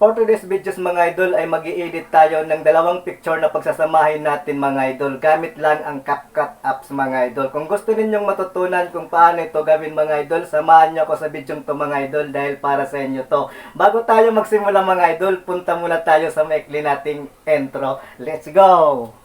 For today's videos mga idol ay mag edit tayo ng dalawang picture na pagsasamahin natin mga idol. Gamit lang ang CapCut apps mga idol. Kung gusto ninyong matutunan kung paano ito gawin mga idol, samahan niyo ako sa video to mga idol dahil para sa inyo to. Bago tayo magsimula mga idol, punta muna tayo sa maikli nating intro. Let's go!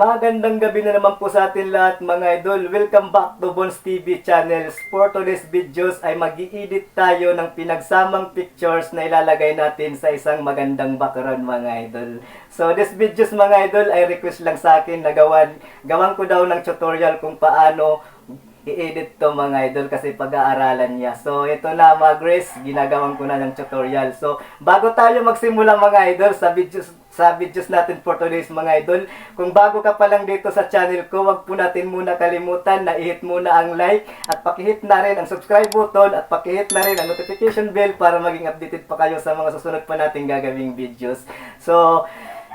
Magandang gabi na naman po sa atin lahat mga idol. Welcome back to Bones TV channel. For today's videos ay mag edit tayo ng pinagsamang pictures na ilalagay natin sa isang magandang background mga idol. So this videos mga idol ay request lang sa akin na gawan, gawan ko daw ng tutorial kung paano i-edit to mga idol kasi pag-aaralan niya. So, ito na mga Grace, ginagawan ko na ng tutorial. So, bago tayo magsimula mga idol sa videos sa videos natin for today's mga idol, kung bago ka pa lang dito sa channel ko, wag po natin muna kalimutan na i-hit muna ang like at paki-hit na rin ang subscribe button at paki-hit na rin ang notification bell para maging updated pa kayo sa mga susunod pa nating gagawing videos. So,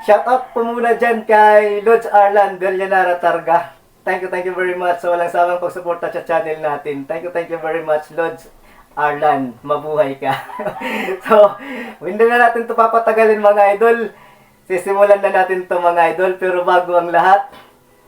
shout out po muna dyan kay Lods Arlan Bellanara Targa. Thank you, thank you very much sa walang sawang pagsuporta sa channel natin. Thank you, thank you very much, Lods Arlan. Mabuhay ka. so, hindi na natin to papatagalin mga idol. Sisimulan na natin to mga idol. Pero bago ang lahat,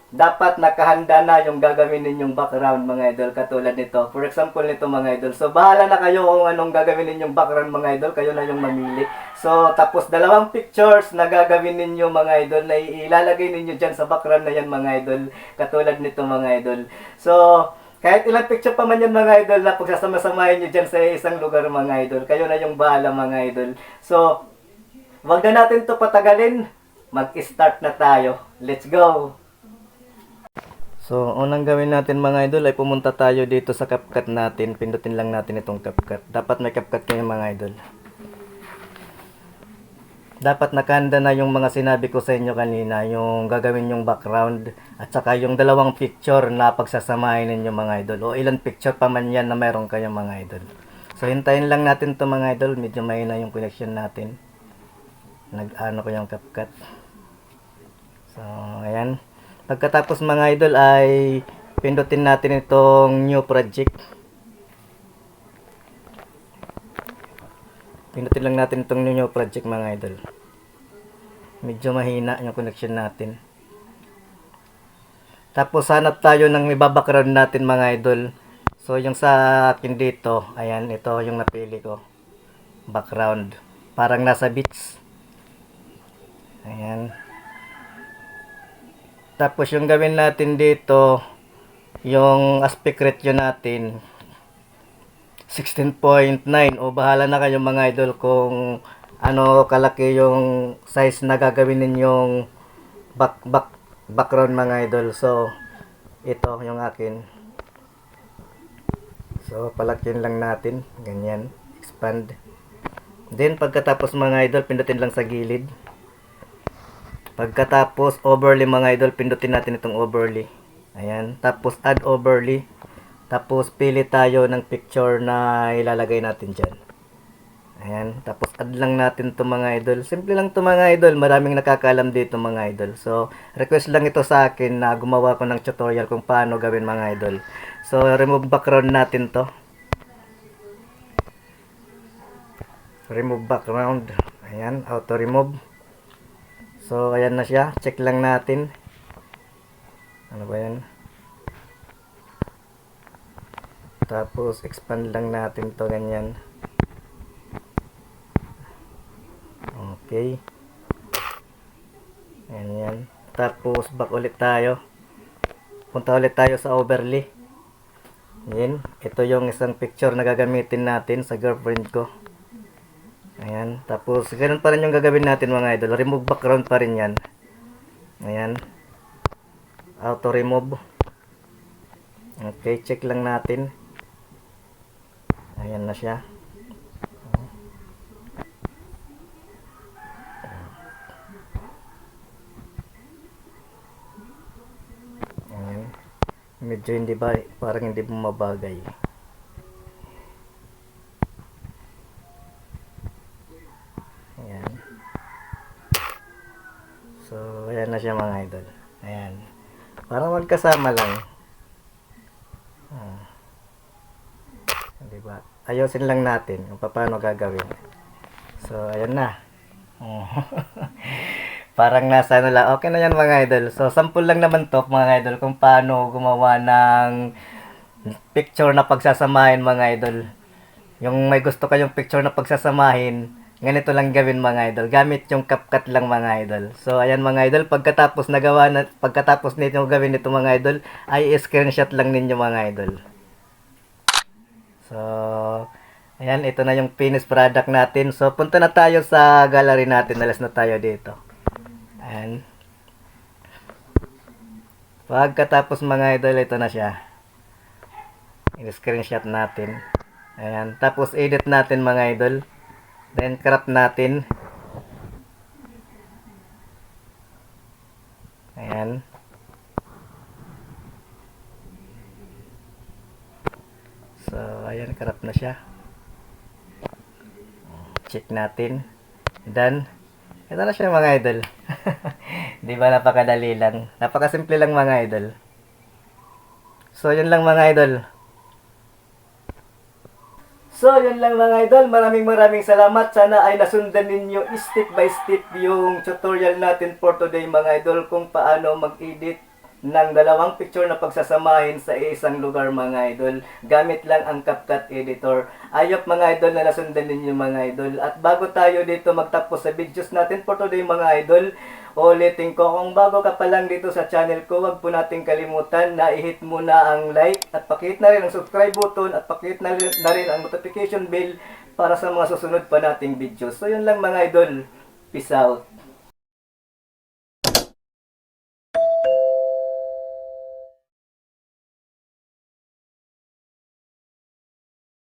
dapat nakahanda na yung gagawin ninyong background mga idol katulad nito. For example nito mga idol. So bahala na kayo kung anong gagawin ninyong background mga idol. Kayo na yung mamili. So tapos dalawang pictures na gagawin ninyo mga idol na ilalagay ninyo dyan sa background na yan mga idol. Katulad nito mga idol. So kahit ilang picture pa man yan mga idol na pagsasama-samahin nyo dyan sa isang lugar mga idol. Kayo na yung bahala mga idol. So wag na natin to patagalin. Mag-start na tayo. Let's go! So, unang gawin natin mga idol ay pumunta tayo dito sa CapCut natin. Pindutin lang natin itong CapCut. Dapat may CapCut kayo mga idol. Dapat nakahanda na yung mga sinabi ko sa inyo kanina, yung gagawin yung background at saka yung dalawang picture na pagsasamahin ninyo mga idol. O ilang picture pa man yan na meron kayo mga idol. So, hintayin lang natin to mga idol. Medyo mahina yung connection natin. Nag-ano ko yung CapCut. So, ayan. Pagkatapos mga idol ay pindutin natin itong new project. Pindutin lang natin itong new project mga idol. Medyo mahina yung connection natin. Tapos hanap tayo ng may background natin mga idol. So yung sa akin dito, ayan, ito yung napili ko. Background. Parang nasa beach. Ayan. Tapos yung gawin natin dito, yung aspect ratio natin, 16.9 o bahala na kayo mga idol kung ano kalaki yung size na gagawin ninyong back, back, background mga idol. So, ito yung akin. So, palakin lang natin. Ganyan. Expand. Then, pagkatapos mga idol, pindutin lang sa gilid. Pagkatapos overlay mga idol, pindutin natin itong overlay. Ayan. Tapos add overlay. Tapos pili tayo ng picture na ilalagay natin dyan. Ayan. Tapos add lang natin to mga idol. Simple lang to mga idol. Maraming nakakaalam dito mga idol. So, request lang ito sa akin na gumawa ko ng tutorial kung paano gawin mga idol. So, remove background natin to. Remove background. Ayan. Auto remove. So, ayan na siya. Check lang natin. Ano ba yan? Tapos, expand lang natin to ganyan. Okay. Ayan yan. Tapos, back ulit tayo. Punta ulit tayo sa overlay. Ayan. Ito yung isang picture na gagamitin natin sa girlfriend ko. Ayan. Tapos, ganun pa rin yung gagawin natin mga idol. Remove background pa rin yan. Ayan. Auto remove. Okay, check lang natin. Ayan na siya. Ayan. Medyo hindi ba, parang hindi bumabagay. So, ayan na siya mga idol. Ayan. Para magkasama lang. Ah. Diba? Ayosin lang natin kung paano gagawin. So, ayan na. Oh. Parang nasa ano lang. Okay na yan mga idol. So, sample lang naman to mga idol kung paano gumawa ng picture na pagsasamahin mga idol. Yung may gusto kayong picture na pagsasamahin, ganito lang gawin mga idol. Gamit yung CapCut lang mga idol. So, ayan mga idol, pagkatapos nagawa na, pagkatapos ninyo gawin ito mga idol, ay screenshot lang ninyo mga idol. So, ayan, ito na yung finished product natin. So, punta na tayo sa gallery natin. Alas na tayo dito. Ayan. Pagkatapos mga idol, ito na siya. I-screenshot natin. Ayan. Tapos, edit natin mga idol. Crop natin. Ayan. So, ayan, crop na siya. Check natin. Then, ito na siya mga idol. Di ba napakadali lang? Napakasimple lang mga idol. So, yun lang mga idol. So, yun lang mga idol. Maraming maraming salamat. Sana ay nasundan ninyo step by step yung tutorial natin for today mga idol kung paano mag-edit ng dalawang picture na pagsasamahin sa isang lugar mga idol. Gamit lang ang CapCut Editor. Ayop mga idol na nasundan ninyo mga idol. At bago tayo dito magtapos sa videos natin for today mga idol, ulitin ko kung bago ka pa lang dito sa channel ko, wag po nating kalimutan na i-hit muna ang like at pakihit na rin ang subscribe button at pakihit na na rin ang notification bell para sa mga susunod pa nating videos. So yun lang mga idol. Peace out.